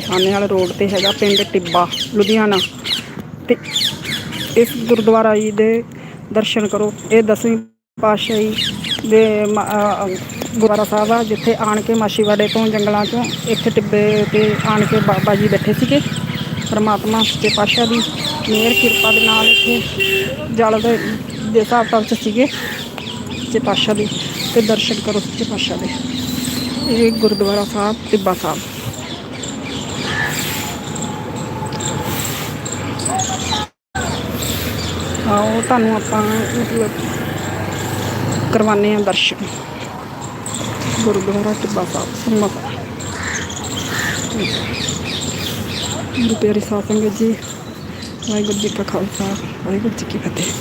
ਸਾਹਮਣੇ ਵਾਲੇ ਰੋਡ ਤੇ ਹੈਗਾ ਪਿੰਡ ਟਿੱਬਾ, ਲੁਧਿਆਣਾ। ਤੇ ਇਸ ਗੁਰਦੁਆਰਾ ਜੀ ਦੇ ਦਰਸ਼ਨ ਕਰੋ। ਇਹ ਦਸਵੀਂ ਪਾਤਸ਼ਾਹੀ ਦੇ ਗੁਰਦੁਆਰਾ ਸਾਹਿਬ ਆ, ਜਿੱਥੇ ਆਣ ਕੇ ਮਾਛੀਵਾੜੇ ਤੋਂ ਜੰਗਲਾਂ ਤੋਂ ਇੱਥੇ ਟਿੱਬੇ ਤੇ ਆਣ ਕੇ ਬਾਬਾ ਜੀ ਬੈਠੇ ਸੀਗੇ, ਪਰਮਾਤਮਾ ਸੱਚੇ ਪਾਤਸ਼ਾਹ ਦੀ ਮਿਹਰ, ਕਿਰਪਾ ਦੇ ਨਾਲ ਇੱਥੇ ਜਲ ਦੇ ਦੇ ਹਿਸਾਬ ਨਾਲ ਸੀਗੇ ਸੱਚੇ ਪਾਤਸ਼ਾਹ ਦੇ, ਤੇ ਦਰਸ਼ਨ ਕਰੋ ਸੱਚੇ ਪਾਤਸ਼ਾਹ ਦੇ। ਇਹ ਗੁਰਦੁਆਰਾ ਸਾਹਿਬ, ਟਿੱਬਾ ਸਾਹਿਬ। ਉਹ ਤੁਹਾਨੂੰ ਆਪਾਂ ਮਤਲਬ ਕਰਵਾਨੇ ਆ ਦਰਸ਼ਨ। ਗੁਰਦੁਆਰਾ ਟਿੱਬਾ ਸਾਹਿਬ, ਸੰਮਤ। ਗੁਰੂ ਪਿਆਰੇ ਸਾਧ ਸੰਗਤ ਜੀ, ਵਾਹਿਗੁਰੂ ਜੀ ਕਾ ਖਾਲਸਾ, ਵਾਹਿਗੁਰੂ ਜੀ ਕੀ ਫਤਿਹ।